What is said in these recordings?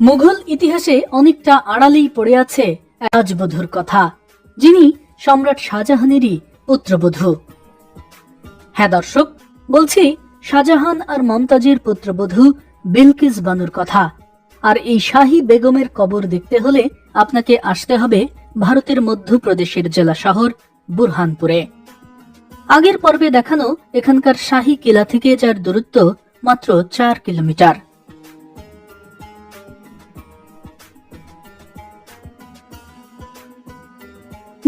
মুঘল ইতিহাসে অনেকটা আড়ালেই পড়ে আছে রাজবধূর কথা, যিনি সম্রাট শাহজাহানেরই পুত্রবধূ। হ্যাঁ দর্শক, বলছি শাহজাহান আর মমতাজের পুত্রবধূ বিলকিস বানুর কথা। আর এই শাহী বেগমের কবর দেখতে হলে আপনাকে আসতে হবে ভারতের মধ্যপ্রদেশের জেলা শহর বুরহানপুরে। আগের পর্বে দেখানো এখানকার শাহী কিলা থেকে যার দূরত্ব মাত্র চার কিলোমিটার।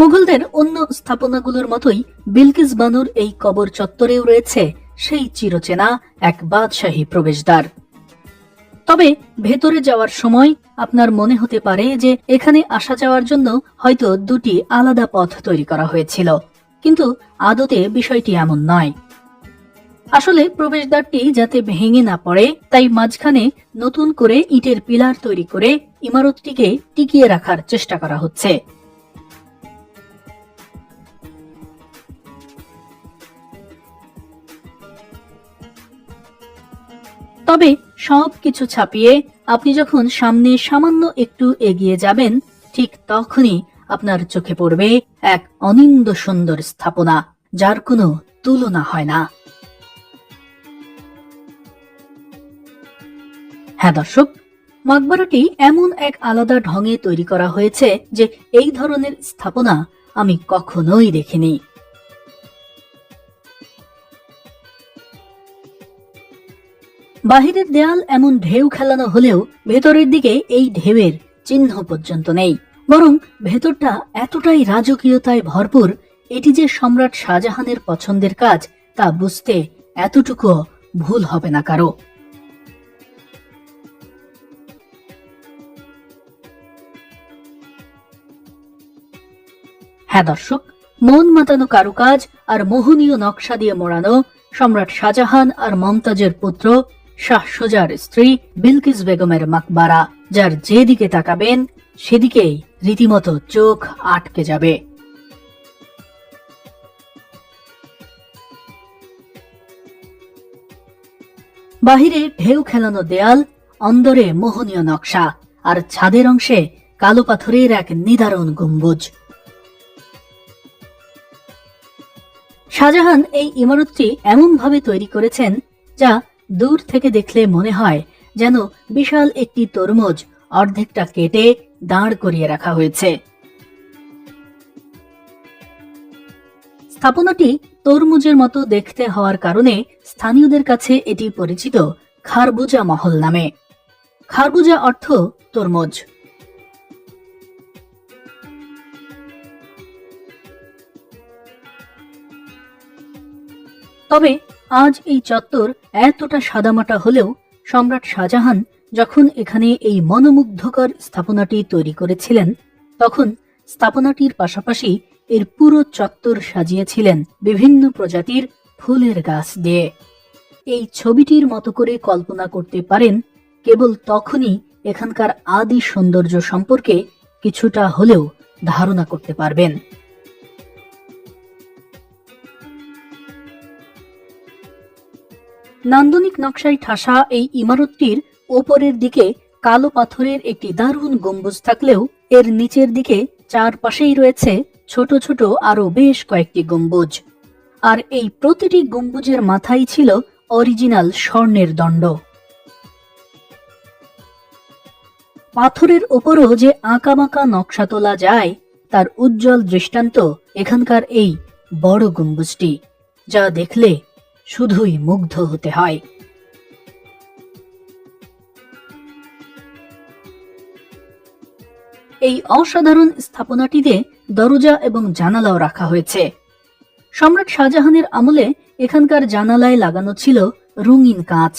মুঘলদের অন্য স্থাপনাগুলোর মতোই বিলকিস বানুর এই কবর চত্বরেও রয়েছে সেই চিরচেনা এক বাদশাহী প্রবেশদ্বার। তবে ভেতরে যাওয়ার সময় আপনার মনে হতে পারে যে এখানে আসা যাওয়ার জন্য হয়তো দুটি আলাদা পথ তৈরি করা হয়েছিল, কিন্তু আদতে বিষয়টি এমন নয়। আসলে প্রবেশদ্বারটি যাতে ভেঙে না পড়ে, তাই মাঝখানে নতুন করে ইটের পিলার তৈরি করে ইমারতটিকে টিকিয়ে রাখার চেষ্টা করা হচ্ছে। তবে সব কিছু ছাপিয়ে আপনি যখন সামনে সামান্য একটু এগিয়ে যাবেন, ঠিক তখনই আপনার চোখে পড়বে এক অনিন্দ সুন্দর স্থাপনা, যার কোনো তুলনা হয় না। হ্যাঁ দর্শক, মাকবারাটি এমন এক আলাদা ঢঙে তৈরি করা হয়েছে যে এই ধরনের স্থাপনা আমি কখনোই দেখিনি। বাহিরের দেয়াল এমন ঢেউ খেলানো হলেও ভেতরের দিকে এই ঢেউয়ের চিহ্ন পর্যন্ত নেই। বরং ভেতরটা এতটাই রাজকীয়তায় ভরপুর, এটি যে সম্রাট শাহজাহানের পছন্দের কাজ, তা বুঝতে এতটুকু ভুল হবে না কারও। হ্যাঁ দর্শক, মন মাতানো কারুকাজ আর মোহনীয় নকশা দিয়ে মোড়ানো সম্রাট শাহজাহান আর মমতাজের পুত্র শাহ সুজার স্ত্রী বিলকিস বেগমের মাকবারা, যার যেদিকে তাকাবেন, সেদিকেই রীতিমতো চোখ আটকে যাবে। বাহিরে ঢেউ খেলানো দেয়াল, অন্দরে মোহনীয় নকশা, আর ছাদের অংশে কালো পাথরের এক নিদারুণ গম্বুজ। শাহজাহান এই ইমারতটি এমনভাবে তৈরি করেছেন যা দূর থেকে দেখলে মনে হয় যেন বিশাল একটি তরমুজ অর্ধেকটা কেটে দাঁড় করিয়ে রাখা হয়েছে। স্থাপনাটি তরমুজের মতো দেখতে হওয়ার কারণে স্থানীয়দের কাছে এটি পরিচিত খারবুজা মহল নামে। খারবুজা অর্থ তরমুজ। তবে আজ এই চত্বর এতটা সাদামাটা হলেও সম্রাট শাহজাহান যখন এখানে এই মনোমুগ্ধকর স্থাপনাটি তৈরি করেছিলেন, তখন স্থাপনাটির পাশাপাশি এর পুরো চত্বর সাজিয়েছিলেন বিভিন্ন প্রজাতির ফুলের গাছ দিয়ে। এই ছবিটির মতো করে কল্পনা করতে পারেন, কেবল তখনই এখানকার আদি সৌন্দর্য সম্পর্কে কিছুটা হলেও ধারণা করতে পারবেন। নান্দনিক নকশায় ঠাসা এই ইমারতটির ওপরের দিকে কালো পাথরের একটি দারুণ গম্বুজ থাকলেও এর নিচের দিকে চারপাশেই রয়েছে ছোট ছোট আরও বেশ কয়েকটি গম্বুজ। আর এই প্রতিটি গম্বুজের মাথায় ছিল অরিজিনাল স্বর্ণের দণ্ড। পাথরের ওপরও যে আঁকাবাঁকা নকশা তোলা যায়, তার উজ্জ্বল দৃষ্টান্ত এখানকার এই বড় গম্বুজটি, যা দেখলে শুধুই মুগ্ধ হতে হয়। এই অসাধারণ স্থাপনাটিতে দরজা এবং জানালাও রাখা হয়েছে। সম্রাট শাহজাহানের আমলে এখানকার জানালায় লাগানো ছিল রঙিন কাঁচ।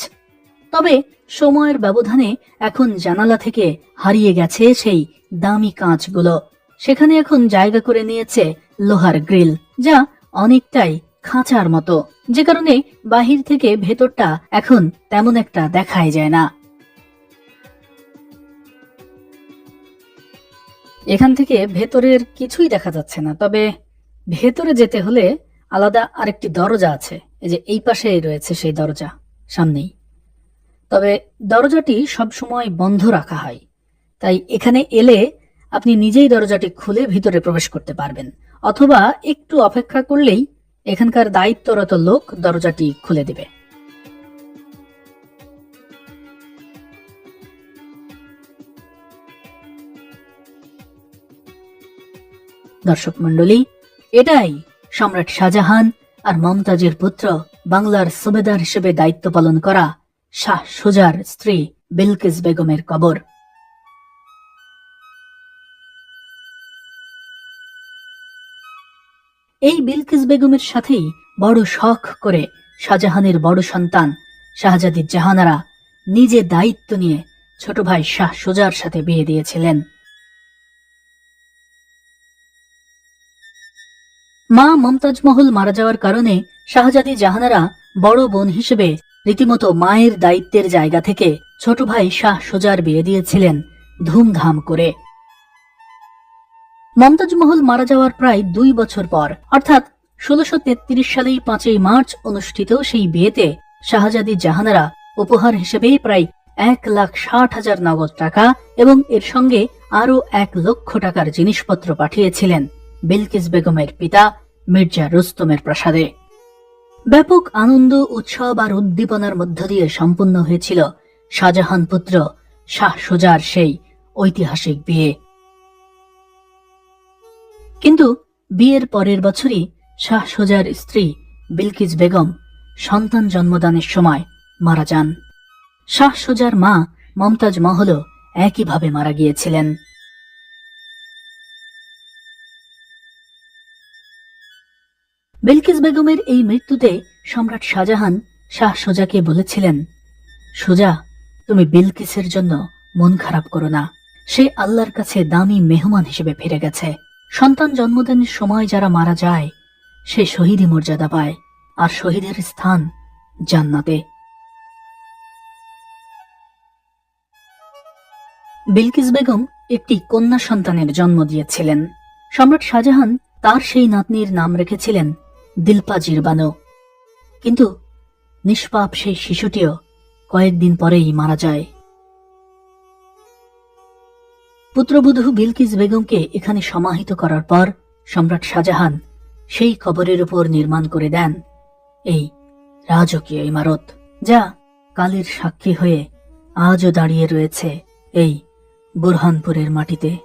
তবে সময়ের ব্যবধানে এখন জানালা থেকে হারিয়ে গেছে সেই দামি কাঁচগুলো। সেখানে এখন জায়গা করে নিয়েছে লোহার গ্রিল, যা অনেকটাই খাঁচার মতো। যে কারণে বাহির থেকে ভেতরটা এখন তেমন একটা দেখাই যায় না। এখান থেকে ভেতরের কিছুই দেখা যাচ্ছে না, তবে ভেতরে যেতে হলে আলাদা আরেকটি দরজা আছে। এই যে এই পাশে রয়েছে সেই দরজা, সামনেই। তবে দরজাটি সবসময় বন্ধ রাখা হয়। তাই এখানে এলে আপনি নিজেই দরজাটি খুলে ভিতরে প্রবেশ করতে পারবেন, অথবা একটু অপেক্ষা করলেই এখানকার দায়িত্বরত লোক দরজাটি খুলে দেবে। দর্শক মণ্ডলী, এটাই সম্রাট শাহজাহান আর মমতাজের পুত্র বাংলার সুবেদার হিসেবে দায়িত্ব পালন করা শাহ সুজার স্ত্রী বিলকিস বেগমের কবর। এই বিলকিস বেগমের সাথেই বড় শখ করে শাহজাহানের বড় সন্তান শাহজাদি জাহানারা নিজে দায়িত্ব নিয়ে ছোট ভাই শাহ সুজার সাথে বিয়ে দিয়েছিলেন। মা মমতাজ মহল মারা যাওয়ার কারণে শাহজাদি জাহানারা বড় বোন হিসেবে রীতিমতো মায়ের দায়িত্বের জায়গা থেকে ছোট ভাই শাহ সোজার বিয়ে দিয়েছিলেন ধুমধাম করে। মমতাজ মহল মারা যাওয়ার প্রায় দুই বছর পর, অর্থাৎ ষোলশো তেত্রিশ সালেই পাঁচই মার্চ অনুষ্ঠিত সেই বিয়েতে শাহজাদি জাহানারা উপহার হিসেবে প্রায় এক লাখ ষাট হাজার নগদ টাকা এবং এর সঙ্গে আরও এক লক্ষ টাকার জিনিসপত্র পাঠিয়েছিলেন বিলকিস বেগমের পিতা মির্জা রুস্তমের প্রাসাদে। ব্যাপক আনন্দ, উৎসব আর উদ্দীপনার মধ্য দিয়ে সম্পন্ন হয়েছিল শাহজাহান পুত্র শাহ সুজার সেই ঐতিহাসিক বিয়ে। কিন্তু বিয়ের পরের বছরই শাহ সুজার স্ত্রী বিলকিস বেগম সন্তান জন্মদানের সময় মারা যান। শাহ সুজার মা মমতাজ মহলও একইভাবে মারা গিয়েছিলেন। বিলকিস বেগমের এই মৃত্যুতে সম্রাট শাহজাহান শাহ সোজাকে বলেছিলেন, সোজা, তুমি বিলকিসের জন্য মন খারাপ করো না। সে আল্লাহর কাছে দামি মেহমান হিসেবে ফিরে গেছে। সন্তান জন্মদানের সময় যারা মারা যায় সে শহীদী মর্যাদা পায়, আর শহীদের স্থান জান্নাতে। বিলকিস বেগম একটি কন্যা সন্তানের জন্ম দিয়েছিলেন। সম্রাট শাহজাহান তার সেই নাতনির নাম রেখেছিলেন দিলপা জিরবানো। কিন্তু নিষ্পাপ সেই শিশুটিও কয়েকদিন পরেই মারা যায়। পুত্রবধূ বিলকিস বেগমকে এখানে সমাহিত করার পর সম্রাট শাহজাহান সেই কবরের উপর নির্মাণ করে দেন এই রাজকীয় ইমারত, যা কালের সাক্ষী হয়ে আজও দাঁড়িয়ে রয়েছে এই বুরহানপুরের মাটিতে।